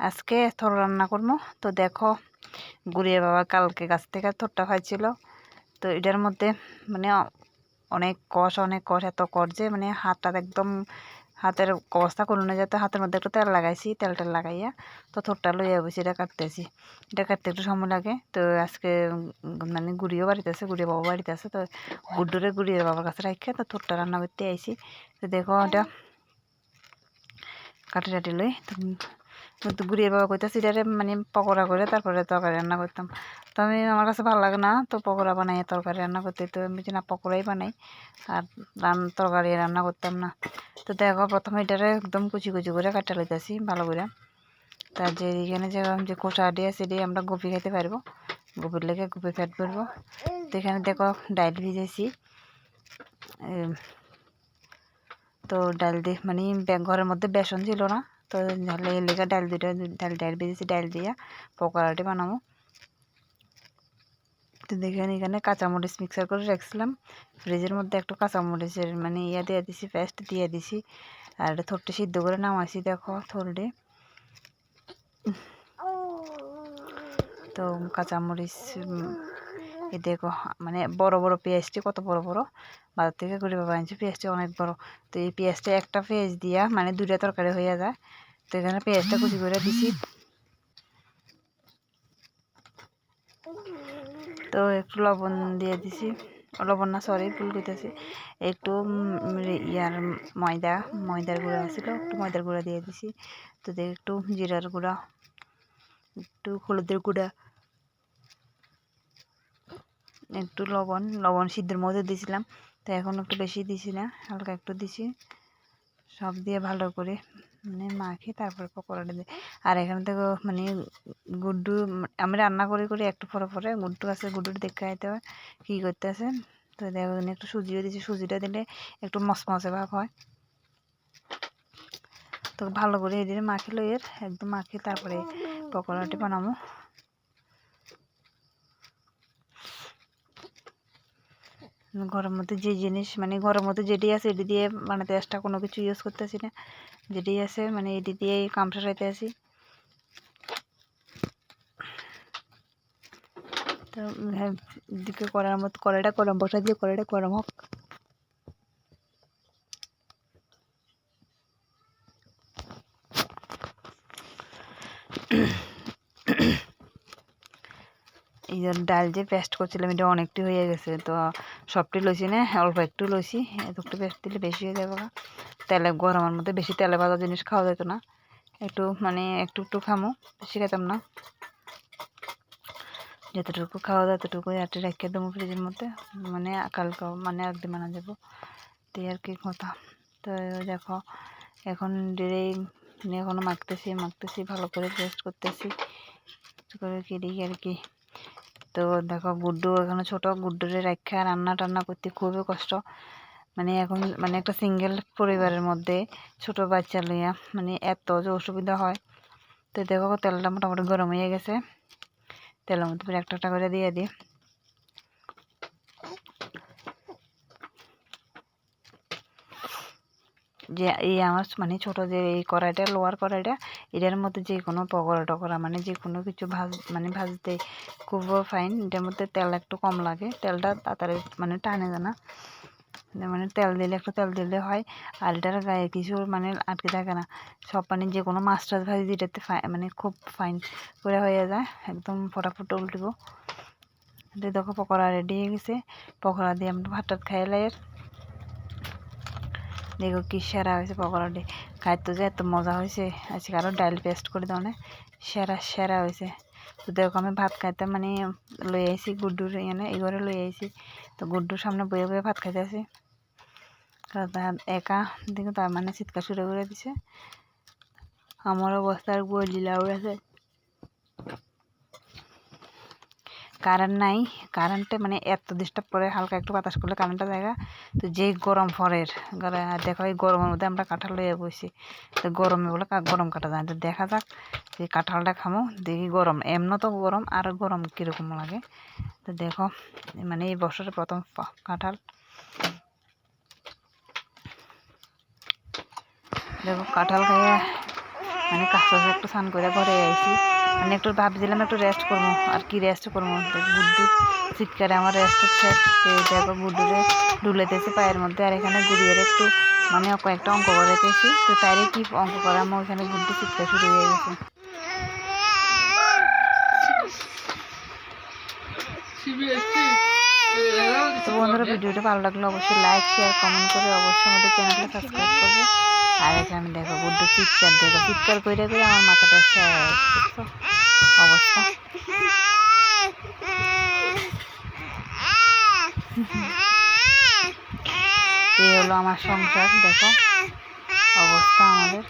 আজকে থর রান্না করব। তো দেখো গুড়িয়ে বাবা কালকে গাছ থেকে থরটা খাইছিল। তো এটার মধ্যে মানে অনেক কষ অনেক কষ, এত কষ যে মানে হাতটা একদম হাতের অবস্থা করল না, যাতে হাতের মধ্যে একটু তেল লাগাইছি তেল টেল লাগাইয়া তো থরটা লইয়া বসে এটা কাটতেছি। এটা কাটতে একটু সময় লাগে। তো আজকে মানে গুড়িও বাড়িতে আছে গুড়িয়ে বাবা বাড়িতে আছে। তো গুড্ডুরে গুড়িয়ে বাবার কাছে রাখে তো থরটা রান্না করতে আইছি। তো দেখো এটা কাটি টাটি লই তো গুড়িয়ে বাবা কইতেছি এটারে মানে পকোড়া করে তারপরে তরকারি রান্না করতাম। তো আমি, আমার কাছে ভালো লাগে না, তো পকোড়া বানাই তরকারি রান্না করতে, তো আমি না পকোড়াই বানাই, আর রান, তরকারি রান্না করতাম না। তো দেখো, প্রথমে এটারে একদম কুচি কুচি করে কাটা লইতেছি, ভালো করে। তার যে এখানে যে যে কোষা দিয়ে আছে দিয়ে আমরা গোপি খাইতে পারব। গোপির লেগে গপি ফ্যাট করব। তো এখানে দেখো, ডাইল ভিজেছি। তো ডাল দিয়ে মানে ঘরের মধ্যে বেসন ছিল না। তো লেগে ডাল দুটো ডাল ডাল ভেজেছি ডাল দিয়ে পকোড়াটি বানাবো তো দেখেন এখানে কাঁচামরিচ মিক্সার করে রাখছিলাম ফ্রিজের মধ্যে একটু কাঁচামরিচের মানে ইয়া দিয়ে দিছি পেস্ট দিয়ে দিছি। আর থরটি সিদ্ধ করে নামাইছি, দেখো থরডে তো কাঁচামরিচ এই দেখো মানে বড় বড় পেঁয়াজটি কত বড় বড়? বাজার থেকে করে বাবা আনছি পেঁয়াজটি অনেক বড়। তো এই পেঁয়াজটা একটা পেঁয়াজ দিয়া মানে দুটা তরকারি হয়ে যায়। তো এখানে পেঁয়াজটা কুচি করে দিছি। তো একটু লবণ দিয়ে দিছি। লবণ না সরি ভুল করতেছি একটু ইয়ার ময়দা, ময়দার গুঁড়া ছিল একটু ময়দার গুঁড়া দিয়ে দিছি। তো একটু জিরার গুঁড়া, একটু হলুদের গুঁড়া, একটু লবণ লবণ সিদ্ধের মধ্যে দিয়েছিলাম তো এখন একটু বেশি দিছি না, হালকা একটু দিছি। সব দিয়ে ভালো করে মানে মাখি, তারপরে পকোড়াটা দিই আর এখানে থেকে মানে গুড্ডু আমি রান্না করে করে একটু পরে পরে, গুড্ডু আছে গুড্ডুর দেখে আইতে হয় কী করতে আছে তো দেখো একটু সুজিও দিছি, সুজিটা দিলে একটু মসমসে ভাব হয়। তো ভালো করে এদিকে মাখিলো এর, একদম মাখি তারপরে পকোড়াটি বানাবো। ঘরের মধ্যে যে জিনিস মানে ঘরের মধ্যে যেটি আছে এটি দিয়ে বানাতে এক্সট্রা কোনো কিছু ইউজ করতেছি না। যেটি আছে মানে এটি দিয়েই কাম সারাইতে আসি। তো হ্যাঁ, দিকে করার মতো কড়াইটা গরম বসা দিয়ে কড়াইটা গরম হোক। এই ডাল যে পেস্ট করছিলাম, এটা অনেকটি হয়ে গেছে। তো সবটি লইছি না, অল্প একটু লইছি একটু পেস্ট দিলে বেশি হয়ে যাবে তেলে গরমের মধ্যে বেশি তেলে ভাজা জিনিস খাওয়া যেত না। একটু মানে একটু একটু খামো বেশি খেতাম না। যতটুকু খাওয়া যায় ততটুকু একটা রেখে দেবো ফ্রিজের মধ্যে। মানে কালকে মানে একদিন মানা যাব। তো আর কি কথা। তো দেখো, এখন ডিরেই এখনও মাখতেছি মাখতেছি, ভালো করে পেস্ট করতেছি। করে কেটে আর কি তো দেখো গুড্ডু এখানে ছোট, গুড্ডুরে রাখা রান্না টান্না করতে খুবই কষ্ট। মানে এখন মানে একটা সিঙ্গেল পরিবারের মধ্যে ছোট বাচ্চা লইয়া মানে এত যে অসুবিধা হয়। তো দেখো তেলটা মোটামুটি গরম হয়ে গেছে। তেলের মধ্যে একটা একটা করে দিয়ে দিই। যে, এই আমার মানে ছোট যে, এই কড়াইটা, লোয়ার কড়াইটা, এটার মধ্যে যে কোনো পকোড়া টকোড়া মানে যে কোনো কিছু ভাজ মানে ভাজতে খুব ফাইন এটার মধ্যে তেল একটু কম লাগে, তেলটা তাড়াতাড়ি মানে টানে না মানে তেল দিলে, একটু তেল দিলে হয়, আর এটার গায়ে কিছু মানে আটকে থাকে না। সব মানে যে কোনো মাছ টাছ ভাজি এটাতে মানে খুব ফাইন করে হয়ে যায়, একদম ফটাফট উল্টিব। দেখো, পকোড়া রেডি হয়ে গেছে। পকোড়া দিয়ে আমরা ভাত টাত খাই এর দেখো কি সেরা হয়েছে পকোড়াটি। খাইতে যে এত মজা হয়েছে। আজকে আরও ডাইল পেস্ট করে দেওয়া সেরা সেরা হয়েছে। তো দেখো আমি ভাত খাইতে মানে লই আইছি গুড্ডুর এনে এই ঘরে লই আইছি। তো গুড্ডুর সামনে বয়ে বয়ে ভাত খাইতে আছি একা দেখো তার মানে চিৎকার শুরু করে দিছে। আমার অবস্থার গলিলা উড়েছে কারেন্ট নাই, কারেন্টে মানে এত ডিস্টার্ব করে হালকা একটু বাতাস করলে কারেন্টটা জায়গা। তো যেই গরম ফরের দেখো এই গরমের মধ্যে আমরা কাঁঠাল লইয়া বসি তো গরমে বলে গরম কাটা যায় তো দেখা যাক যে কাঁঠালটা খামো, দেখি গরম। এমন তো গরম, আর গরম কীরকম লাগে। তো দেখো মানে এই বছরের প্রথম কাঁঠাল। দেখো কাঁঠাল খাইয়ে মানে কাছে একটু স্নান করে ঘরে আইছি। মানে একটু ভাবছিলাম একটু রেস্ট করব। আর কি রেস্ট করব? বুদ্ধু চিৎকারে আমার রেস্ট শেষ দেখো বুদ্ধুরে ডুলেতেছি পায়ের মধ্যে। আর এখানে গুড়িয়ে একটু মানে কয়েকটা অঙ্ক করাইতেছি। তো তাইরে কি অঙ্ক করা আমার ওখানে বুদ্ধু চিৎকার শুরু হয়ে গেছে। তো বন্ধুরা, ভিডিওটা ভালো লাগলে অবশ্যই লাইক শেয়ার কমেন্ট করে অবশ্যই আমাদের চ্যানেলটা সাবস্ক্রাইব করবে। আর এখানে দেখো বড্ড চিৎকার, দেখো চিৎকার করে করে আমার মাথাটা শেষ অবস্থা। এই হলো আমার সংসার, দেখো। অবস্থা আমাদের।